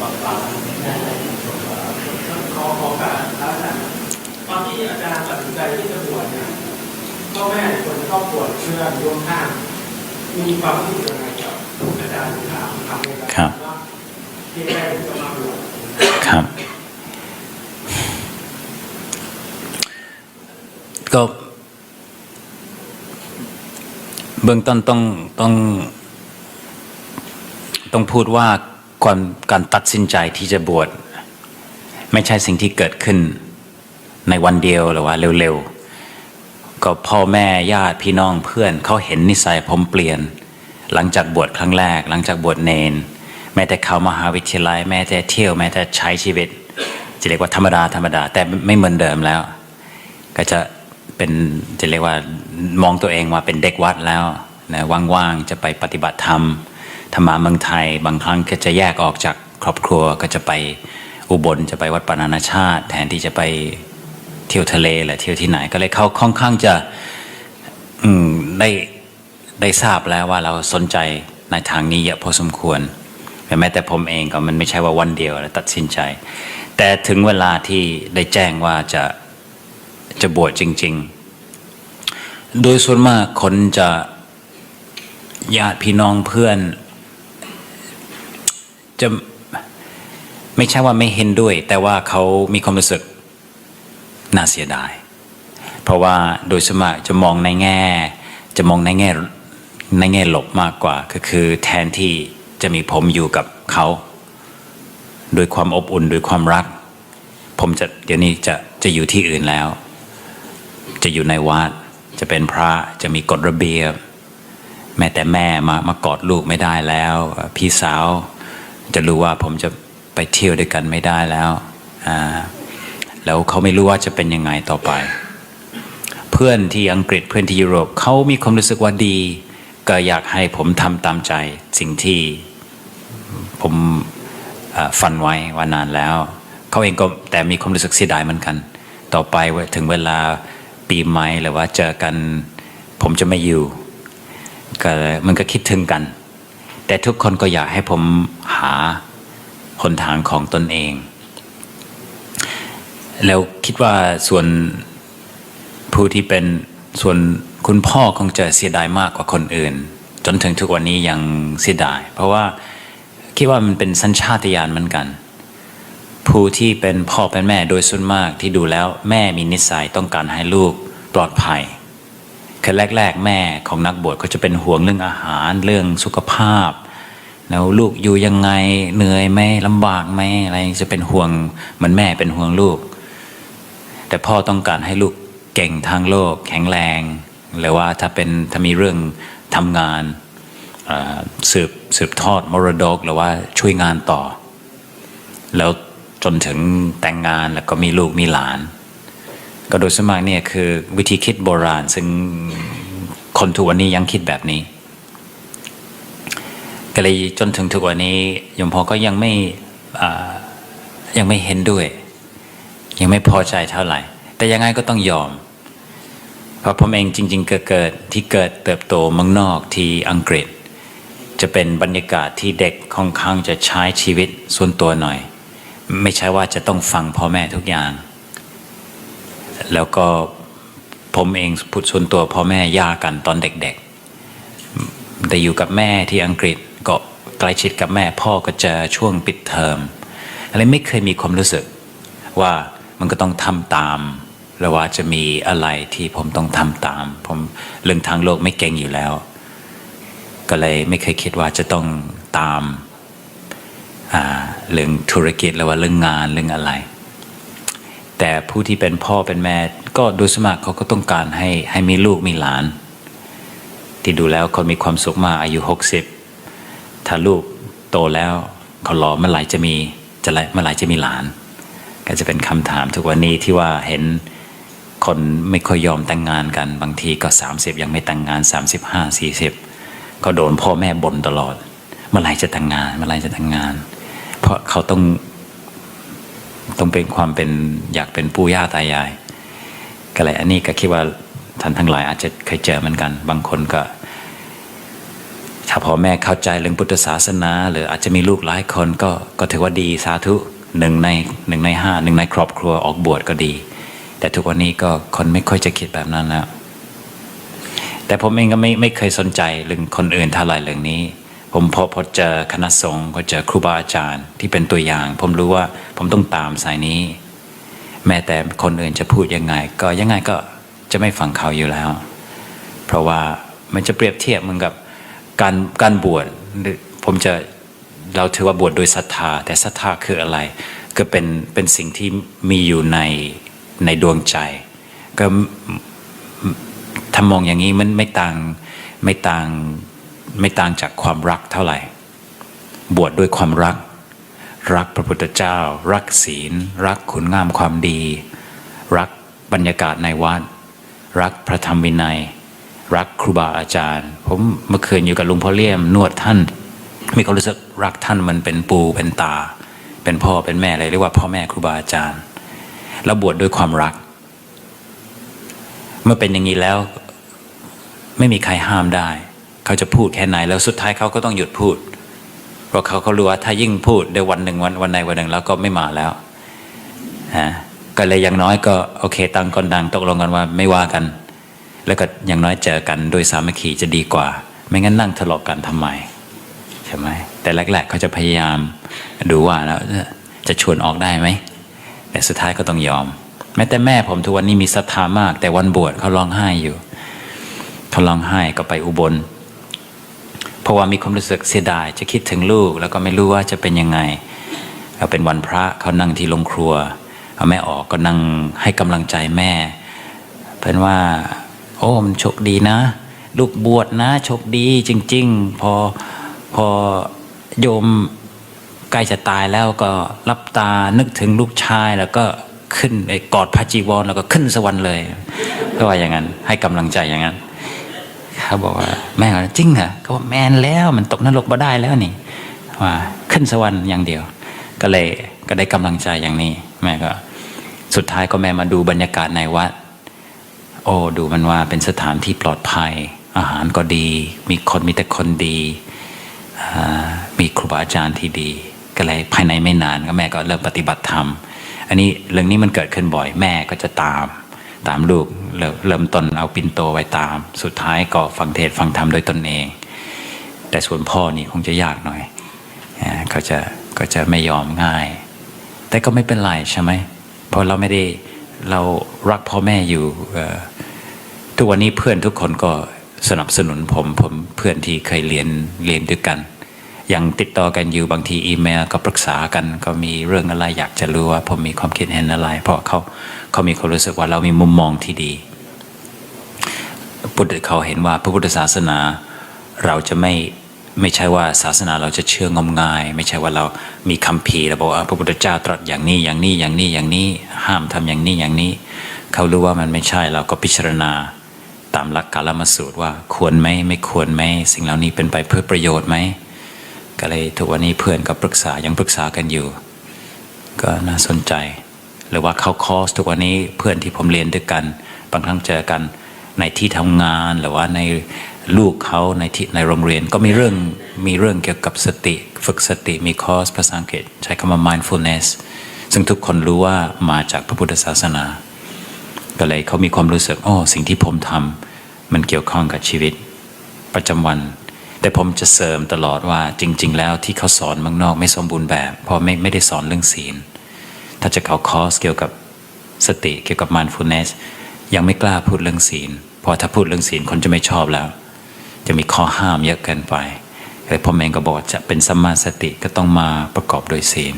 บางบางขอขอการพระอาจารย์ตอนที่อาจารย์ตัดสินใจที่จะบวชเนี่ยพ่อแม่คนครอบครัวเชื่อร่วมข้างมีความรู้สึกยังไงกับอาจารย์ถามทำในการครับที่แรกจะมาบวชครับ ก็เบื้องต้นต้องต้องต้องพูดว่า ก่อนการตัดสินใจที่จะบวชไม่ใช่สิ่งที่เกิดขึ้นในวันเดียวหรือว่าเร็วๆ ก็พ่อแม่ญาติพี่น้องเพื่อนเขาเห็นนิสัยผมเปลี่ยน หลังจากบวชครั้งแรก หลังจากบวชเนน แม้แต่เข้ามหาวิทยาลัย แม้แต่เที่ยวแม้แต่ใช้ชีวิต จะเรียกว่าธรรมดาธรรมดา แต่ไม่เหมือนเดิมแล้ว ก็จะเป็นจะเรียกว่ามองตัวเองว่าเป็นเด็กวัดแล้วนะว่างๆจะไปปฏิบัติธรรม ธรรมาเมืองไทย บางครั้งก็จะแยกออกจากครอบครัวก็จะไปอุบลจะไปวัดปานานาชาติ แทนที่จะไปเที่ยวทะเลหรือเที่ยวที่ไหนก็เลยเขาค่อนข้างจะได้ได้ทราบแล้วว่าเราสนใจในทางนี้เยอะพอสมควรแม้แต่ผมเองก็มันไม่ใช่ว่าวันเดียวแล้วตัดสินใจ แต่ถึงเวลาที่ได้แจ้งว่าจะจะบวชจริง ๆ โดยส่วนมากคนจะญาติพี่น้องเพื่อน จะไม่ใช่ว่าไม่เห็นด้วย แต่ว่าเขามีความรู้สึกน่าเสียดาย เพราะว่าโดยสมากจะมองในแง่ จะมองในแง่ในแง่ลบมากกว่า ก็คือแทนที่จะมีผมอยู่กับเขาโดยความอบอุ่นโดยความรัก ผมจะเดี๋ยวนี้จะจะอยู่ที่อื่นแล้ว จะอยู่ในวัดจะเป็นพระจะมีกฎระเบียบ แม้แต่แม่มามากอดลูกไม่ได้แล้ว พี่สาว จะรู้ว่าผมจะไปเที่ยวด้วยกันไม่ได้แล้วแล้วเขาไม่รู้ว่าจะเป็นยังไงต่อไป เพื่อนที่อังกฤษเพื่อนที่ยุโรปเขามีความรู้สึกว่าดี ก็อยากให้ผมทำตามใจสิ่งที่ผมอ่าฝันไว้ว่านานแล้ว เขาเองก็แต่มีความรู้สึกเสียดายเหมือนกัน ต่อไปถึงเวลาปีใหม่หรือว่าเจอกัน ผมจะไม่อยู่ก็มันก็คิดถึงกัน แต่ทุกคนก็อยากให้ผมหาหนทางของตนเอง แล้วคิดว่าส่วนผู้ที่เป็นส่วนคุณพ่อคงจะเสียดายมากกว่าคนอื่น จนถึงทุกวันนี้ยังเสียดาย เพราะว่าคิดว่ามันเป็นสัญชาตญาณเหมือนกัน ผู้ที่เป็นพ่อเป็นแม่โดยส่วนมากที่ดูแล้วแม่มีนิสัยต้องการให้ลูกปลอดภัย คือแรก ๆ แม่ของนักบวชก็จะเป็นห่วงเรื่องอาหารเรื่องสุขภาพ แล้วลูกอยู่ยังไงเหนื่อยไหมลำบากไหมอะไรจะเป็นห่วงเหมือนแม่เป็นห่วงลูก แต่พ่อต้องการให้ลูกเก่งทางโลก แข็งแรงหรือว่าถ้าเป็นถ้ามีเรื่องทำงานสืบสืบทอดมรดกหรือว่าช่วยงานต่อ แล้วจนถึงแต่งงานแล้วก็มีลูกมีหลาน ก็โดยสวนมากเนี่ยคือวิธีคิดโบราณ ซึ่งคนทุกวันนี้ยังคิดแบบนี้ ก็เลยจนถึงทุกวันนี้ยมพอก็ยังไม่ยังไม่เห็นด้วย ยังไม่พอใจเท่าไหร่ แต่ยังไงก็ต้องยอม เพราะผมเองจริง ๆ เกิดเกิดที่เกิดเติบโตเมืองนอกที่อังกฤษ จะเป็นบรรยากาศที่เด็กค่อนข้างจะใช้ชีวิตส่วนตัวหน่อย ไม่ใช่ว่าจะต้องฟังพ่อแม่ทุกอย่าง แล้วก็ผมเองพูดส่วนตัวพ่อแม่ยากันตอนเด็กๆ แต่อยู่กับแม่ที่อังกฤษก็ใกล้ชิดกับแม่พ่อก็เจะช่วงปิดเทอมอะไรไม่เคยมีความรู้สึกว่ามันก็ต้องทำตามหรือว่าจะมีอะไรที่ผมต้องทำตาม ผมเรื่องทางโลกไม่เก่งอยู่แล้ว ก็เลยไม่เคยคิดว่าจะต้องตามเรื่องธุรกิจหรือว่าเรื่องงานเรื่องอะไร แต่ผู้ที่เป็นพ่อเป็นแม่ก็โดยสมัครเขาก็ต้องการให้ให้มีลูกมีหลาน ที่ดูแล้วคนมีความสุขมากอายุหกสิบถ้าลูกโตแล้วเขารอเมื่อไหร่จะมีจะเมื่อไหร่จะมีหลาน ก็จะเป็นคำถามทุกวันนี้ที่ว่าเห็นคนไม่ค่อยยอมแต่งงานกันบางทีก็ 30 ยังไม่แต่งงาน 35 40 ก็โดนพ่อแม่บ่นตลอด เมื่อไหร่จะแต่งงานเมื่อไหร่จะแต่งงาน เพราะเขาต้อง ต้องเป็นความเป็นอยากเป็นปู่ย่าตายาย ก็เลยอันนี้ก็คิดว่าท่านทั้งหลายอาจจะเคยเจอเหมือนกัน บางคนก็ ถ้าพ่อแม่เข้าใจเรื่องพุทธศาสนา หรืออาจจะมีลูกหลายคนก็ก็ถือว่าดีสาธุหนึ่งในหนึ่งในห้าหนึ่งในครอบครัวออกบวชก็ดี แต่ทุกวันนี้ก็คนไม่ค่อยจะคิดแบบนั้นแล้วแต่ผมเองก็ไม่ไม่เคยสนใจเรื่องคนอื่นเท่าไหร่เรื่องนี้ ผมพอพอเจอคณะสงฆ์ก็เจอครูบาอาจารย์ที่เป็นตัวอย่าง ผมรู้ว่าผมต้องตามสายนี้ แม้แต่คนอื่นจะพูดยังไง ก็ยังไงก็จะไม่ฟังเขาอยู่แล้ว เพราะว่ามันจะเปรียบเทียบเหมือนกับการการบวชผมจะเราถือว่าบวชโดยศรัทธา แต่ศรัทธาคืออะไร ก็เป็นเป็นสิ่งที่มีอยู่ในในดวงใจ ก็ถ้ามองอย่างนี้มันไม่ต่างไม่ต่าง ไม่ต่างจากความรักเท่าไหร่ บวชด้วยความรัก รักพระพุทธเจ้า รักศีล รักคุณงามความดี รักบรรยากาศในวัด รักพระธรรมวินัย รักครูบาอาจารย์ ผมเมื่อคืนอยู่กับลุงพ่อเลี่ยมนวดท่าน มีความรู้สึกรักท่านมันเป็นปูเป็นตา เป็นพ่อเป็นแม่เลยเรียกว่าพ่อแม่ครูบาอาจารย์แล้วบวชดด้วยความรัก เมื่อเป็นอย่างนี้แล้ว ไม่มีใครห้ามได้ เขาจะพูดแค่ไหนแล้วสุดท้ายเขาก็ต้องหยุดพูด เพราะเขาเขารู้ว่าถ้ายิ่งพูดเดี๋ยววันหนึ่งวันวันใดวันหนึ่งแล้วก็ไม่มาแล้วฮะก็เลยอย่างน้อยก็โอเคตังคนดังตกลงกันว่าไม่ว่ากัน แล้วก็อย่างน้อยเจอกันโดยสามัคคีจะดีกว่า ไม่งั้นนั่งทะเลาะกันทำไมใช่ไหมแต่แรกๆเขาจะพยายามดูว่าแล้วจะชวนออกได้ไหมแต่สุดท้ายก็ต้องยอม แม้แต่แม่ผมทุกวันนี้มีศรัทธามาก แต่วันบวชเขาร้องไห้อยู่เขาร้องไห้ก็ไปอุบล ราะว่ามีความรู้สึกเสียดายจะคิดถึงลูก แล้วก็ไม่รู้ว่าจะเป็นยังไงเอาเป็นวันพระเขานั่งที่โรงครัวเอาแม่ออกก็นั่งให้กำลังใจแม่ เพื่อนว่า โอ้มันโชคดีนะ ลูกบวชนะโชคดีจริง ๆ พอพอโยมใกล้จะตายแล้วก็รับตานึกถึงลูกชายแล้วก็ขึ้นไอ้กอดพระจีวรแล้วก็ขึ้นสวรรค์เลยก็ว่าอย่างนั้น ให้กำลังใจอย่างนั้น เขาบอกว่าแม่ก็จริงเหรอเขาบอกแมนแล้วมันตกนรกมาได้แล้วนี่ว่าขึ้นสวรรค์อย่างเดียว ก็เลยก็ได้กำลังใจอย่างนี้ แม่ก็สุดท้ายก็แม่มาดูบรรยากาศในวัด โอ้ดูมันว่าเป็นสถานที่ปลอดภัย อาหารก็ดี มีคนมีแต่คนดีมีครูบาอาจารย์ที่ดี ก็เลยภายในไม่นานก็แม่ก็เริ่มปฏิบัติธรรม อันนี้เรื่องนี้มันเกิดขึ้นบ่อยแม่ก็จะตาม ตามลูกเริ่มต้นเอาปินโตไว้ตาม สุดท้ายก็ฟังเทศฟังธรรมโดยตนเอง แต่ส่วนพ่อนี่คงจะยากหน่อยเขาจะก็จะไม่ยอมง่าย แต่ก็ไม่เป็นไรใช่ไหมเพราะเราไม่ได้เรารักพ่อแม่อยู่ทุกวันนี้เพื่อนทุกคนก็สนับสนุนผมผมเพื่อนที่เคยเรียนเรียนด้วยกัน ยังติดต่อกันอยู่บางทีอีเมลก็ปรึกษากัน ก็มีเรื่องอะไรอยากจะรู้ว่าผมมีความคิดเห็นอะไร เพราะเขาเขามีความรู้สึกว่าเรามีมุมมองที่ดีพุทธเขาเห็นว่าพระพุทธศาสนาเราจะไม่ไม่ใช่ว่าศาสนาเราจะเชื่องมงาย ไม่ใช่ว่าเรามีคำพีร์แล้วบอกว่าพระพุทธเจ้าตรัสอย่างนี้อย่างนี้อย่างนี้อย่างนี้ ห้ามทำอย่างนี้อย่างนี้ เขารู้ว่ามันไม่ใช่เราก็พิจารณาตามหลักกาลมาสูตรว่าควรไหมไม่ควรไหมสิ่งเหล่านี้เป็นไปเพื่อประโยชน์ไหม ก็เลยทุกวันนี้เพื่อนก็ปรึกษายังปรึกษากันอยู่ ก็น่าสนใจ หรือว่าเข้าคอร์สทุกวันนี้เพื่อนที่ผมเรียนด้วยกัน บางครั้งเจอกันในที่ทำงานหรือว่าในลูกเขาในที่ในโรงเรียนก็มีเรื่องมีเรื่องเกี่ยวกับสติ ฝึกสติมีคอร์สภาษาอังกฤษ ใช้คำว่า mindfulness ซึ่งทุกคนรู้ว่ามาจากพระพุทธศาสนา ก็เลยเขามีความรู้สึกอ๋อสิ่งที่ผมทำมันเกี่ยวข้องกับชีวิต ประจำวัน แต่ผมจะเสริมตลอดว่าจริง ๆ แล้วที่เขาสอนเมืองนอกไม่สมบูรณ์แบบเพราะไม่ไม่ได้สอนเรื่องศีล ถ้าจะเข้าคอร์สเกี่ยวกับสติเกี่ยวกับ mindfulness ยังไม่กล้าพูดเรื่องศีลเพราะถ้าพูดเรื่องศีลคนจะไม่ชอบแล้ว จะมีข้อห้ามเยอะเกินไปแต่ผมเองก็บอกจะเป็นสัมมาสติก็ต้องมาประกอบโดยศีล